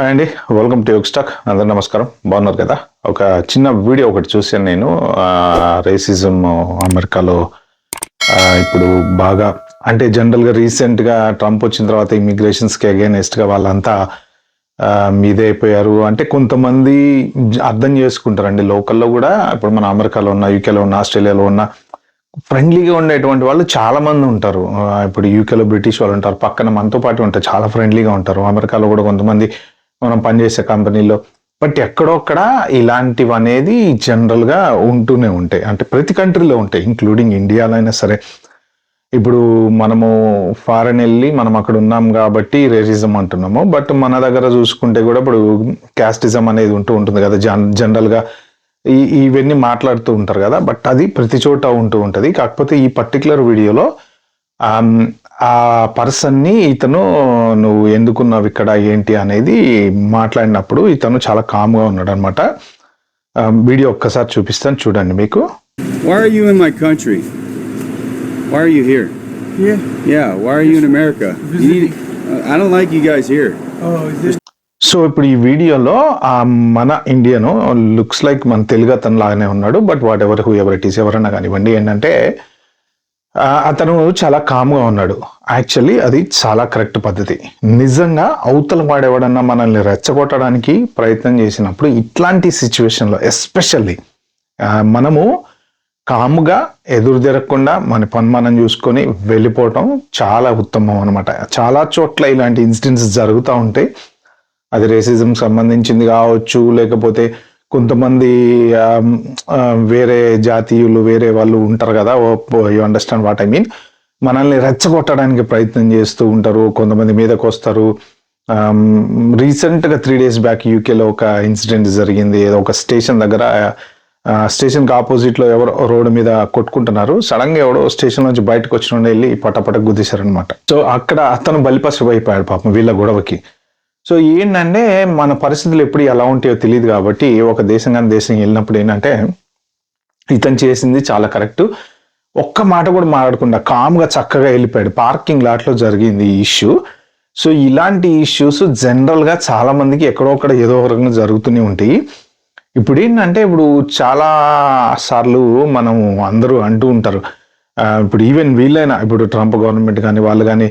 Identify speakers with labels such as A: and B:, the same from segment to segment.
A: Hi అండి welcome to Yog stock అందరు నమస్కారం. బాగున్నారు కదా? ఒక చిన్న వీడియో ఒకటి చూశాను నేను. రేసిజం అమెరికాలో ఇప్పుడు బాగా అంటే జనరల్గా రీసెంట్గా ట్రంప్ వచ్చిన తర్వాత ఇమిగ్రేషన్స్కి అగేనెస్ట్గా వాళ్ళంతా మీదే అయిపోయారు. అంటే కొంతమంది అర్థం చేసుకుంటారండి. లోకల్లో కూడా ఇప్పుడు మన అమెరికాలో ఉన్న యూకేలో ఉన్న ఆస్ట్రేలియాలో ఉన్న ఫ్రెండ్లీగా ఉండేటువంటి వాళ్ళు చాలామంది ఉంటారు. ఇప్పుడు యూకేలో బ్రిటిష్ వాళ్ళు ఉంటారు. పక్కన మనతో పాటు ఉంటారు చాలా ఫ్రెండ్లీగా ఉంటారు. అమెరికాలో కూడా కొంతమంది మనం పనిచేసే కంపెనీలో. బట్ ఎక్కడొక్కడ ఇలాంటివి అనేది జనరల్గా ఉంటూనే ఉంటాయి. అంటే ప్రతి కంట్రీలో ఉంటాయి ఇంక్లూడింగ్ ఇండియాలో అయినా సరే. ఇప్పుడు మనము ఫారెన్ వెళ్ళి మనం అక్కడ ఉన్నాం కాబట్టి రేసిజం అంటున్నాము. బట్ మన దగ్గర చూసుకుంటే కూడా ఇప్పుడు క్యాస్టిజం అనేది ఉంటూ ఉంటుంది కదా జన్ జనరల్గా. ఈ ఇవన్నీ మాట్లాడుతూ ఉంటారు కదా బట్ అది ప్రతి చోట ఉంటూ ఉంటుంది. కాకపోతే ఈ పర్టికులర్ వీడియోలో ఆ పర్సన్ని ఇతను నువ్వు ఎందుకున్నావు ఇక్కడ ఏంటి అనేది మాట్లాడినప్పుడు ఇతను చాలా కామ్గా ఉన్నాడు అనమాట వీడియో ఒక్కసారి చూపిస్తాను చూడండి మీకు
B: Why are you in my country? Why are you here?
C: Yeah.
B: Yeah, why are you in America? You need, uh, I don't like you guys here.
C: Oh, is?
A: So ఇప్పుడు ఈ వీడియోలో ఆ మన ఇండియను లుక్స్ లైక్ మన తెలుగు అతను లాగానే ఉన్నాడు but whatever whoever it is ఎవరన్నా కానివ్వండి ఏంటంటే అతను చాలా కామ్గా ఉన్నాడు. యాక్చువల్లీ అది చాలా కరెక్ట్ పద్ధతి. నిజంగా అవతల వాడేవాడన్నా మనల్ని రెచ్చగొట్టడానికి ప్రయత్నం చేసినప్పుడు ఇట్లాంటి సిచ్యువేషన్లో ఎస్పెషల్లీ మనము కాముగా ఎదురు తిరగకుండా మన పని మనం చూసుకొని వెళ్ళిపోవటం చాలా ఉత్తమం అనమాట చాలా చోట్ల ఇలాంటి ఇన్సిడెంట్స్ జరుగుతూ ఉంటాయి అది రేసిజం సంబంధించింది కావచ్చు లేకపోతే కొంతమంది వేరే జాతీయులు వేరే వాళ్ళు ఉంటారు కదా you understand what I mean. మనల్ని రెచ్చగొట్టడానికి ప్రయత్నం చేస్తూ ఉంటారు కొంతమంది మీదకు వస్తారు. రీసెంట్గా త్రీ డేస్ బ్యాక్ యూకేలో ఒక ఇన్సిడెంట్ జరిగింది. ఏదో ఒక స్టేషన్ దగ్గర స్టేషన్కి ఆపోజిట్లో ఎవరో రోడ్డు మీద కొట్టుకుంటున్నారు. సడన్గా ఎవడో స్టేషన్ నుంచి బయటకు వచ్చిన వెళ్ళి పటపట గుద్దేశారనమాట సో అక్కడ అతను బలిపశువు అయిపోయాడు పాపం వీళ్ళ గొడవకి. సో ఏంటంటే మన పరిస్థితులు ఎప్పుడు ఎలా ఉంటాయో తెలియదు కాబట్టి ఒక దేశం కానీ దేశం వెళ్ళినప్పుడు ఏంటంటే ఇతను చేసింది చాలా కరెక్ట్. ఒక్క మాట కూడా మాట్లాడకుండా కామ్గా చక్కగా వెళ్ళిపోయాడు. పార్కింగ్ లాట్లో జరిగింది ఈ ఇష్యూ. సో ఇలాంటి ఇష్యూస్ జనరల్గా చాలామందికి ఎక్కడో ఒకడ ఏదో ఒక రకంగా జరుగుతూనే ఉంటాయి. ఇప్పుడు ఏంటంటే ఇప్పుడు చాలా సార్లు మనం అందరూ అంటూ ఉంటారు. ఇప్పుడు ఈవెన్ వీళ్ళైనా ఇప్పుడు ట్రంప్ గవర్నమెంట్ కానీ వాళ్ళు కానీ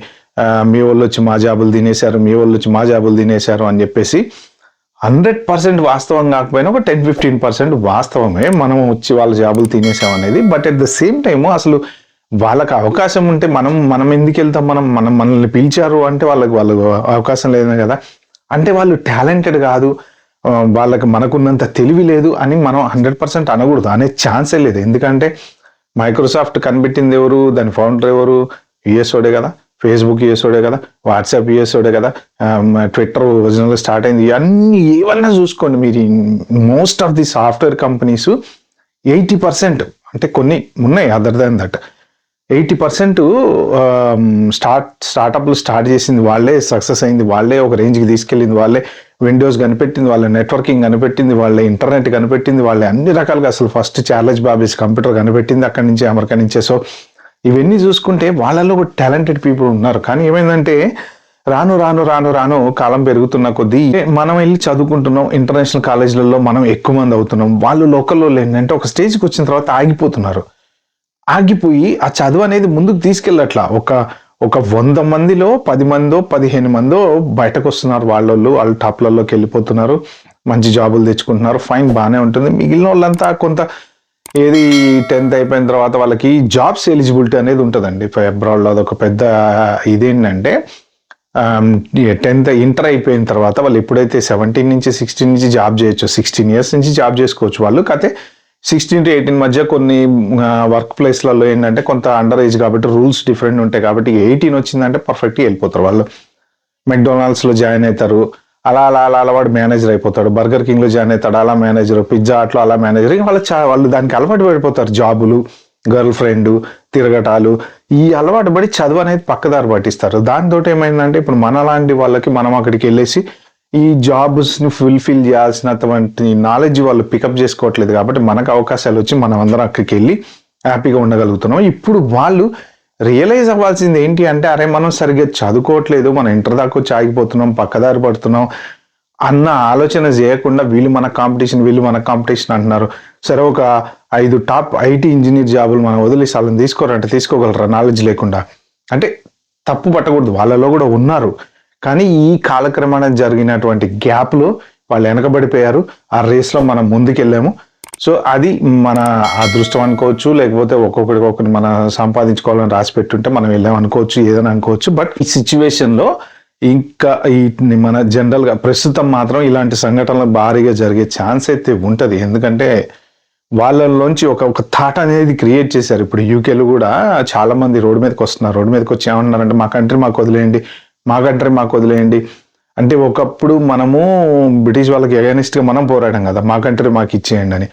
A: మీ వాళ్ళు వచ్చి మా జాబులు తినేశారు మీ వాళ్ళు వచ్చి మా జాబులు తినేశారు అని చెప్పేసి హండ్రెడ్ పర్సెంట్ వాస్తవం కాకపోయినా ఒక టెన్ ఫిఫ్టీన్ పర్సెంట్ వాస్తవమే మనం వచ్చి వాళ్ళ జాబులు తినేసాం అనేది. But at the same time అసలు వాళ్ళకి అవకాశం ఉంటే మనం మనం ఎందుకు వెళ్తాం? మనం మనం మనల్ని పిలిచారు అంటే వాళ్ళకి వాళ్ళకు అవకాశం లేదు కదా. అంటే వాళ్ళు టాలెంటెడ్ కాదు. వాళ్ళకి మనకున్నంత తెలివి లేదు అని మనం హండ్రెడ్ పర్సెంట్ అనకూడదు. అనే ఛాన్సే లేదు. ఎందుకంటే మైక్రోసాఫ్ట్ కనిపెట్టింది ఎవరు? దాని ఫౌండర్ ఎవరు? యుఎస్ఓడే కదా. ఫేస్బుక్ చేసాడే కదా వాట్సాప్ చేసాడే కదా ట్విట్టర్ ఒరిజినల్ స్టార్ట్ అయింది ఇవన్నీ ఏవైనా చూసుకోండి. మీరు most of the software companies eighty percent అంటే కొన్ని ఉన్నాయి other than that eighty percent start స్టార్టప్లు స్టార్ట్ చేసింది వాళ్ళే సక్సెస్ అయింది వాళ్ళే ఒక రేంజ్కి తీసుకెళ్ళింది వాళ్ళే విండోస్ కనిపెట్టింది వాళ్ళ నెట్వర్కింగ్ కనిపెట్టింది వాళ్ళ ఇంటర్నెట్ కనిపెట్టింది వాళ్ళే అన్ని రకాలుగా అసలు ఫస్ట్ చార్లెజ్ బాబీస్ కంప్యూటర్ కనిపెట్టింది అక్కడి నుంచి అమెరికా నుంచే. సో ఇవన్నీ చూసుకుంటే వాళ్ళలో ఒక టాలెంటెడ్ పీపుల్ ఉన్నారు. కానీ ఏమైందంటే రాను రాను రాను రాను కాలం పెరుగుతున్న కొద్దీ మనం వెళ్ళి చదువుకుంటున్నాం ఇంటర్నేషనల్ కాలేజీలలో మనం ఎక్కువ మంది అవుతున్నాం. వాళ్ళు లోకల్లో ఏంటంటే ఒక స్టేజ్కి వచ్చిన తర్వాత ఆగిపోతున్నారు. ఆగిపోయి ఆ చదువు అనేది ముందుకు తీసుకెళ్ళట్లా. ఒక ఒక వంద మందిలో పది మందో పదిహేను మందో బయటకు వస్తున్నారు వాళ్ళోళ్ళు. వాళ్ళు టాప్లలోకి వెళ్ళిపోతున్నారు. మంచి జాబులు తెచ్చుకుంటున్నారు. ఫైన్ బాగానే ఉంటుంది. మిగిలిన వాళ్ళంతా కొంత ఏది టెన్త్ అయిపోయిన తర్వాత వాళ్ళకి జాబ్స్ ఎలిజిబిలిటీ అనేది ఉంటుందండి. అబ్రాడ్లో అదొక పెద్ద ఇదేంటంటే టెన్త్ ఇంటర్ అయిపోయిన తర్వాత వాళ్ళు ఎప్పుడైతే సెవెంటీన్ నుంచి సిక్స్టీన్ నుంచి జాబ్ చేయొచ్చు సిక్స్టీన్ ఇయర్స్ నుంచి జాబ్ చేసుకోవచ్చు వాళ్ళు. కాకపోతే సిక్స్టీన్ టు ఎయిటీన్ మధ్య కొన్ని వర్క్ ప్లేస్లలో ఏంటంటే కొంత అండర్ ఏజ్ కాబట్టి రూల్స్ డిఫరెంట్ ఉంటాయి కాబట్టి ఎయిటీన్ వచ్చిందంటే పర్ఫెక్ట్గా వెళ్ళిపోతారు వాళ్ళు. మెక్డొనాల్డ్స్లో జాయిన్ అవుతారు. అలా అలా అలా అలా వాడు మేనేజర్ అయిపోతాడు. బర్గర్ కింగ్లో జాయిన్ అవుతాడు అలా మేనేజర్ పిజ్జా అట్లా అలా మేనేజర్ వాళ్ళు చా- వాళ్ళు దానికి అలవాటు పడిపోతారు. జాబులు గర్ల్ ఫ్రెండ్ తిరగటాలు ఈ అలవాటు పడి చదువు అనేది పక్కదారి పట్టిస్తారు. దాంతో ఏమైందంటే ఇప్పుడు మన లాంటి వాళ్ళకి మనం అక్కడికి వెళ్ళేసి ఈ జాబ్స్ని ఫుల్ఫిల్ చేయాల్సినటువంటి నాలెడ్జ్ వాళ్ళు పికప్ చేసుకోవట్లేదు కాబట్టి మనకు అవకాశాలు వచ్చి మనం అందరం అక్కడికి వెళ్ళి హ్యాపీగా ఉండగలుగుతున్నాం. ఇప్పుడు వాళ్ళు రియలైజ్ అవ్వాల్సింది ఏంటి అంటే అరే మనం సరిగ్గా చదువుకోవట్లేదు మనం ఇంటర్ దాకా వచ్చి ఆగిపోతున్నాం పక్కదారి పడుతున్నాం అన్న ఆలోచన చేయకుండా వీళ్ళు మన కాంపిటీషన్ వీళ్ళు మన కాంపిటీషన్ అంటున్నారు. సరే ఒక ఐదు టాప్ ఐటీ ఇంజనీర్ జాబులు మనం వదిలేసి వాళ్ళని తీసుకోరంటే తీసుకోగలరా? నాలెడ్జ్ లేకుండా. అంటే తప్పు పట్టకూడదు వాళ్ళలో కూడా ఉన్నారు. కానీ ఈ కాలక్రమాన జరిగినటువంటి గ్యాప్లో వాళ్ళు వెనకబడిపోయారు. ఆ రేస్లో మనం ముందుకెళ్ళాము. సో అది మన అదృష్టం అనుకోవచ్చు లేకపోతే ఒక్కొక్కడికి ఒకటి మనం సంపాదించుకోవాలని రాసి పెట్టుంటే మనం వెళ్ళాం అనుకోవచ్చు ఏదైనా అనుకోవచ్చు. బట్ ఈ సిచ్యువేషన్లో ఇంకా ఈ మన జనరల్గా ప్రస్తుతం మాత్రం ఇలాంటి సంఘటనలు భారీగా జరిగే ఛాన్స్ అయితే ఉంటుంది. ఎందుకంటే వాళ్ళలోంచి ఒక ఒక థాట్ అనేది క్రియేట్ చేశారు. ఇప్పుడు యూకేలో కూడా చాలా మంది రోడ్డు మీదకి వస్తున్నారు. రోడ్డు మీదకి వచ్చి ఏమంటున్నారంటే మా కంట్రీ మాకు వదిలేయండి మా కంట్రీ మాకు వదిలేయండి. అంటే ఒకప్పుడు మనము బ్రిటిష్ వాళ్ళకి against మనం పోరాడాం కదా మా కంట్రీ మాకు ఇచ్చేయండి అని.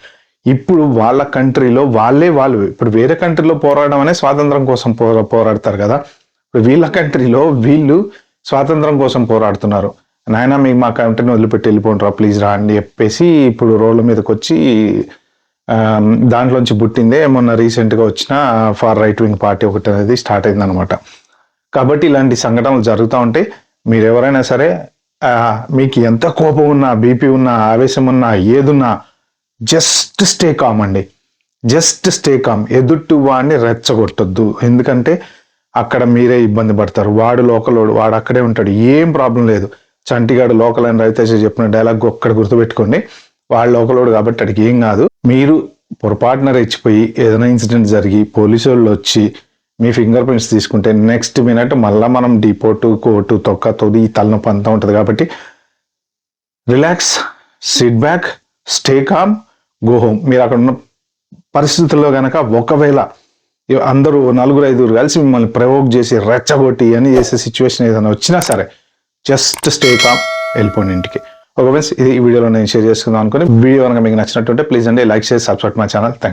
A: ఇప్పుడు వాళ్ళ కంట్రీలో వాళ్ళే వాళ్ళు. ఇప్పుడు వేరే కంట్రీలో పోరాడడం అనే స్వాతంత్రం కోసం పోరా పోరాడతారు కదా. ఇప్పుడు వీళ్ళ కంట్రీలో వీళ్ళు స్వాతంత్రం కోసం పోరాడుతున్నారు. నాయన మీకు మా కంట్రీని వదిలిపెట్టి వెళ్ళిపోండిరా ప్లీజ్ రా అని చెప్పేసి ఇప్పుడు రోడ్ల మీదకి వచ్చి దాంట్లోంచి పుట్టిందే మొన్న రీసెంట్గా వచ్చిన ఫార్ రైట్ వింగ్ పార్టీ ఒకటి అనేది స్టార్ట్ అయింది అనమాట కాబట్టి ఇలాంటి సంఘటనలు జరుగుతూ ఉంటాయి మీరు ఎవరైనా సరే మీకు ఎంత కోపం ఉన్నా బీపీ ఉన్నా ఆవేశం ఉన్నా ఏదున్నా జస్ట్ స్టే కామ్ అండి. Just stay calm. ఎదుటి వాడిని రెచ్చగొట్టొద్దు. ఎందుకంటే అక్కడ మీరే ఇబ్బంది పడతారు. వాడు లోకలోడు వాడు అక్కడే ఉంటాడు. ఏం ప్రాబ్లం లేదు. చంటిగాడు లోకల్ అని రవితేజ చెప్పిన డైలాగ్ ఒక్కడ గుర్తుపెట్టుకోండి. వాడు లోకలోడు కాబట్టి అడిగి ఏం కాదు. మీరు పొరపాటున రెచ్చిపోయి ఏదైనా ఇన్సిడెంట్ జరిగి పోలీసు వాళ్ళు వచ్చి మీ ఫింగర్ ప్రింట్స్ తీసుకుంటే నెక్స్ట్ మినిట్ మళ్ళీ మనం డిపోటు కోటు తొక్క తొది తలనొప్పి అంతా ఉంటుంది కాబట్టి relax sit back stay calm go మీరు అక్కడ ఉన్న పరిస్థితుల్లో కనుక ఒకవేళ అందరూ నలుగురు ఐదుగురు కలిసి మిమ్మల్ని ప్రవోక్ చేసి రెచ్చగొట్టి అని చేసే సిచ్యువేషన్ ఏదైనా వచ్చినా సరే జస్ట్ స్టే కామ్ వెళ్ళిపోండి ఇంటికి. ఒక ఫ్రెండ్స్ ఇది ఈ వీడియోలో నేను షేర్ చేసుకుందాం అనుకుని వీడియో కనుక మీకు నచ్చినట్టుంటే ప్లీజ్ అండి లైక్ చేసి సబ్స్క్రైబ్ మై ఛానల్ థ్యాంక్